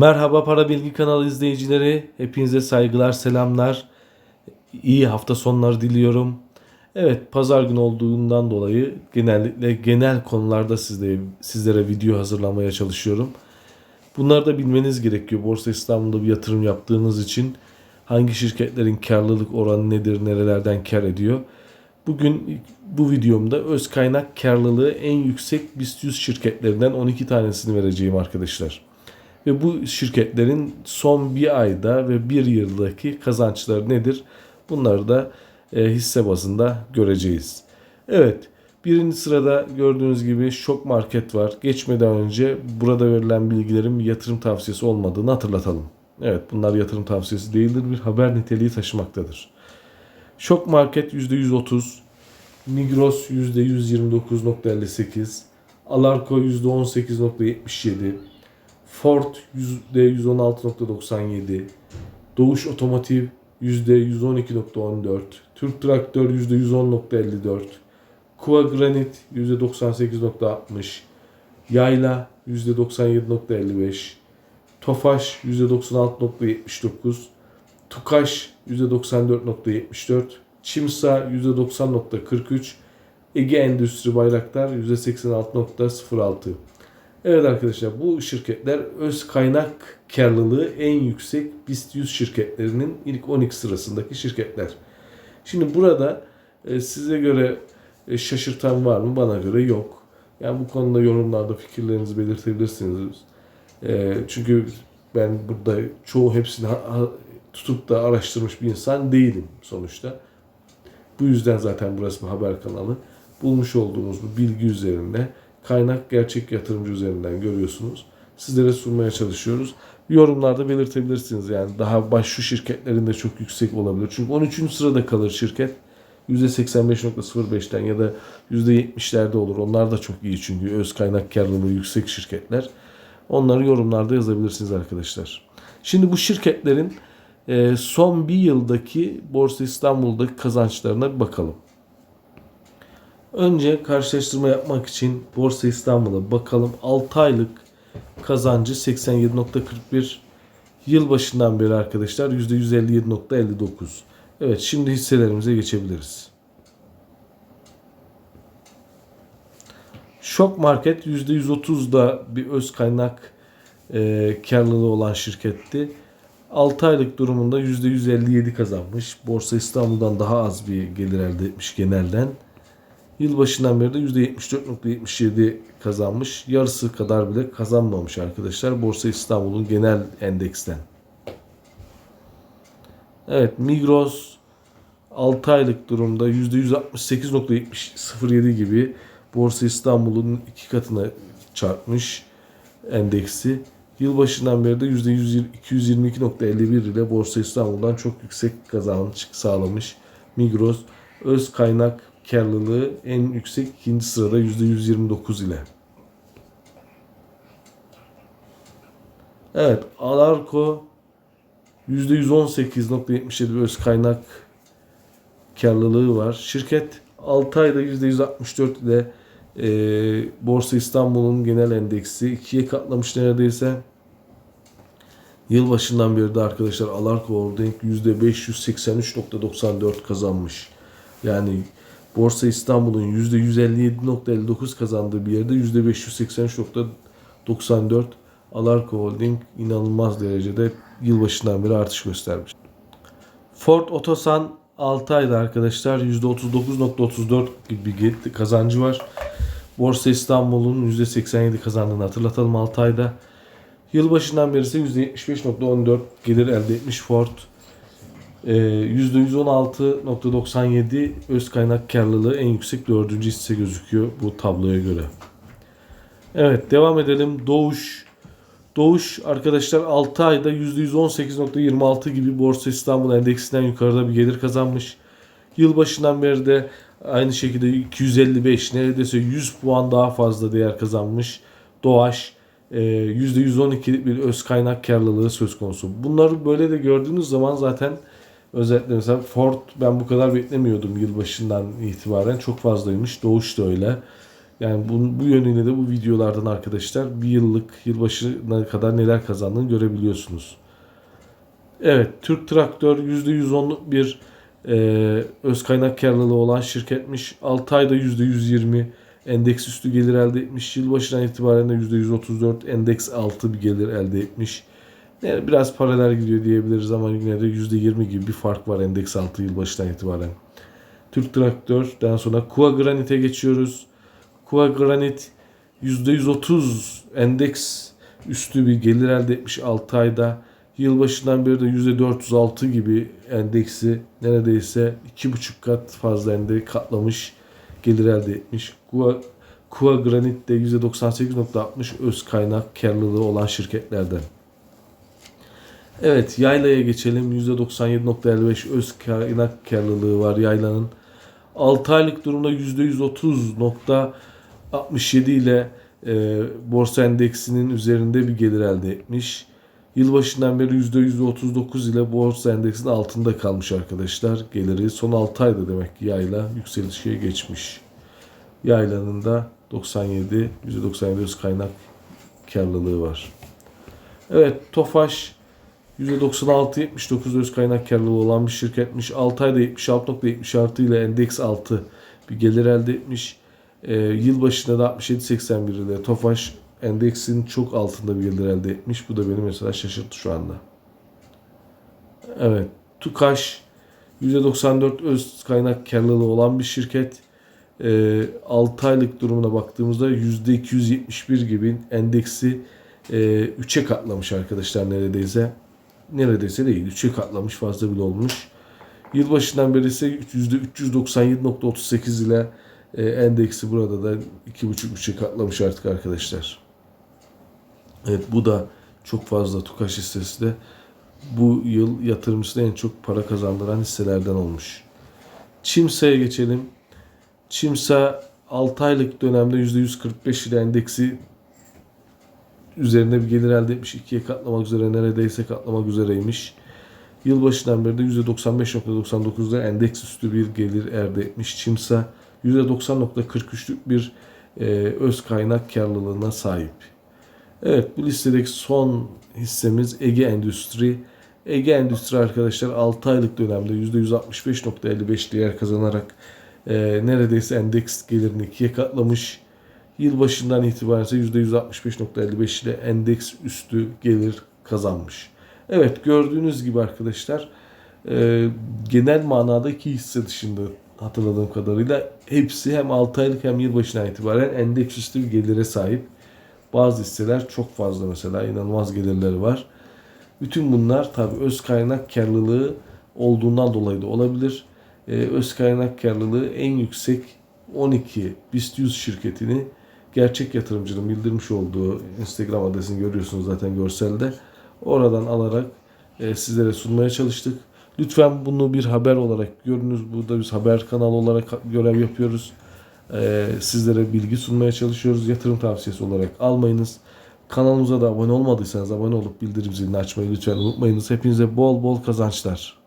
Merhaba Para Bilgi kanalı izleyicileri. Hepinize saygılar, selamlar. İyi hafta sonları diliyorum. Evet, pazar günü olduğundan dolayı genellikle genel konularda sizlere, sizlere video hazırlamaya çalışıyorum. Bunları da bilmeniz gerekiyor. Borsa İstanbul'da bir yatırım yaptığınız için hangi şirketlerin karlılık oranı nedir, nerelerden kar ediyor. Bugün bu videomda öz kaynak karlılığı en yüksek BIST 100 şirketlerinden 12 tanesini vereceğim arkadaşlar. Ve bu şirketlerin son bir ayda ve bir yıldaki kazançları nedir? Bunları da e, hisse bazında göreceğiz. Evet, birinci sırada gördüğünüz gibi şok market var. Geçmeden önce burada verilen bilgilerin yatırım tavsiyesi olmadığını hatırlatalım. Evet, bunlar yatırım tavsiyesi değildir, bir haber niteliği taşımaktadır. Şok market %130, Migros %129.58, Alarko %18.77, Ford %116.97, Doğuş Otomotiv %112.14, Türk Traktör %110.54, Kuva Granit %98.60, Yayla %97.55, Tofaş %96.79, Tukaş %94.74, Çimsa %90.43, Ege Endüstri Bayraktar %86.06. Evet arkadaşlar bu şirketler öz kaynak karlılığı en yüksek BIST 100 şirketlerinin ilk 12 sırasındaki şirketler. Şimdi burada e, size göre e, şaşırtan var mı? Bana göre yok. Yani bu konuda yorumlarda fikirlerinizi belirtebilirsiniz. E, çünkü ben burada çoğu hepsini tutup da araştırmış bir insan değilim sonuçta. Bu yüzden zaten burası bir haber kanalı. Bulmuş olduğumuz bu bilgi üzerinde kaynak gerçek yatırımcı üzerinden görüyorsunuz. Sizlere sunmaya çalışıyoruz. Yorumlarda belirtebilirsiniz yani daha baş şu şirketlerin de çok yüksek olabilir. Çünkü 13. sırada kalır şirket. %85.05'ten ya da %70'lerde olur. Onlar da çok iyi çünkü öz kaynak karlılığı yüksek şirketler. Onları yorumlarda yazabilirsiniz arkadaşlar. Şimdi bu şirketlerin e, son bir yıldaki Borsa İstanbul'daki kazançlarına bir bakalım. Önce karşılaştırma yapmak için Borsa İstanbul'a bakalım. 6 aylık kazancı 87.41 yıl başından beri arkadaşlar %157.59. Evet şimdi hisselerimize geçebiliriz. Şok Market %130'da bir öz kaynak e, karlılığı olan şirketti. 6 aylık durumunda %157 kazanmış. Borsa İstanbul'dan daha az bir gelir elde etmiş genelden. Yılbaşından beri de %74.77 kazanmış. Yarısı kadar bile kazanmamış arkadaşlar. Borsa İstanbul'un genel endeksten. Evet Migros 6 aylık durumda %168.07 gibi Borsa İstanbul'un iki katına çarpmış endeksi. Yılbaşından beri de %222.51 ile Borsa İstanbul'dan çok yüksek kazanç sağlamış. Migros öz kaynak karlılığı en yüksek ikinci sırada %129 ile. Evet Alarko %118.77 bir öz kaynak karlılığı var. Şirket 6 ayda %164 ile e, Borsa İstanbul'un genel endeksi ikiye katlamış neredeyse. Yılbaşından beri de arkadaşlar Alarko Holding %583.94 kazanmış. Yani Borsa İstanbul'un %157.59 kazandığı bir yerde %583.94 Alarko Holding inanılmaz derecede yılbaşından beri artış göstermiş. Ford Otosan 6 ayda arkadaşlar %39.34 gibi bir kazancı var. Borsa İstanbul'un %87 kazandığını hatırlatalım 6 ayda. Yılbaşından beri ise %75.14 gelir elde etmiş Ford. Ee, %116.97 öz kaynak karlılığı en yüksek dördüncü hisse gözüküyor bu tabloya göre. Evet devam edelim. Doğuş. Doğuş arkadaşlar 6 ayda %118.26 gibi Borsa İstanbul Endeksinden yukarıda bir gelir kazanmış. Yılbaşından beri de aynı şekilde 255 neredeyse 100 puan daha fazla değer kazanmış. Doğaş e, %112 bir öz kaynak karlılığı söz konusu. Bunları böyle de gördüğünüz zaman zaten özellikle mesela Ford ben bu kadar beklemiyordum yılbaşından itibaren çok fazlaymış. Doğuş da öyle. Yani bu, bu yönüyle de bu videolardan arkadaşlar bir yıllık yılbaşına kadar neler kazandığını görebiliyorsunuz. Evet Türk Traktör %110'luk bir e, öz kaynak karlılığı olan şirketmiş. 6 ayda %120 endeks üstü gelir elde etmiş. Yılbaşından itibaren de %134 endeks altı bir gelir elde etmiş. Yani biraz paralel gidiyor diyebiliriz ama yine de %20 gibi bir fark var endeks altı yılbaşından itibaren. Türk Traktör'den sonra Kua Granit'e geçiyoruz. Kua Granit %130 endeks üstü bir gelir elde etmiş 6 ayda. Yılbaşından beri de %406 gibi endeksi neredeyse 2,5 kat fazla ende katlamış gelir elde etmiş. Kua, Kua Granit de %98.60 öz kaynak karlılığı olan şirketlerden. Evet yaylaya geçelim. %97.55 öz kaynak karlılığı var yaylanın. 6 aylık durumda %130.67 ile e, borsa endeksinin üzerinde bir gelir elde etmiş. Yılbaşından beri %139 ile borsa endeksinin altında kalmış arkadaşlar geliri. Son 6 ayda demek ki yayla yükselişe geçmiş. Yaylanın da 97, %97 öz kaynak karlılığı var. Evet Tofaş %96-79 öz kaynak karlılığı olan bir şirketmiş. 6 ayda 76.76 ile endeks altı bir gelir elde etmiş. Ee, yıl başında da 67.81 ile Tofaş endeksin çok altında bir gelir elde etmiş. Bu da beni mesela şaşırttı şu anda. Evet. Tukaş %94 öz kaynak karlılığı olan bir şirket. Ee, 6 aylık durumuna baktığımızda %271 gibi endeksi e, 3'e katlamış arkadaşlar neredeyse. Neredeyse değil. 3'e katlamış fazla bile olmuş. Yılbaşından beri ise %397.38 ile e, endeksi burada da 2.5-3'e katlamış artık arkadaşlar. Evet bu da çok fazla Tukaş hissesi de bu yıl yatırımcısına en çok para kazandıran hisselerden olmuş. Çimsa'ya geçelim. Çimsa 6 aylık dönemde %145 ile endeksi üzerinde bir gelir elde etmiş. ikiye katlamak üzere neredeyse katlamak üzereymiş. Yılbaşından beri de %95.99'da endeks üstü bir gelir elde etmiş. Çimsa %90.43'lük bir e, öz kaynak karlılığına sahip. Evet bu listedeki son hissemiz Ege Endüstri. Ege Endüstri arkadaşlar 6 aylık dönemde %165.55 değer kazanarak e, neredeyse endeks gelirini ikiye katlamış. Yılbaşından itibaren ise %165.55 ile endeks üstü gelir kazanmış. Evet gördüğünüz gibi arkadaşlar e, genel manada iki hisse dışında hatırladığım kadarıyla hepsi hem 6 aylık hem yılbaşından itibaren endeks üstü bir gelire sahip. Bazı hisseler çok fazla mesela inanılmaz gelirleri var. Bütün bunlar tabi öz kaynak karlılığı olduğundan dolayı da olabilir. Ee, öz kaynak karlılığı en yüksek 12 BIST 100 şirketini gerçek yatırımcının bildirmiş olduğu Instagram adresini görüyorsunuz zaten görselde. Oradan alarak e, sizlere sunmaya çalıştık. Lütfen bunu bir haber olarak görünüz. Burada biz haber kanalı olarak görev yapıyoruz. E, sizlere bilgi sunmaya çalışıyoruz. Yatırım tavsiyesi olarak almayınız. Kanalımıza da abone olmadıysanız abone olup bildirim zilini açmayı lütfen unutmayınız. Hepinize bol bol kazançlar.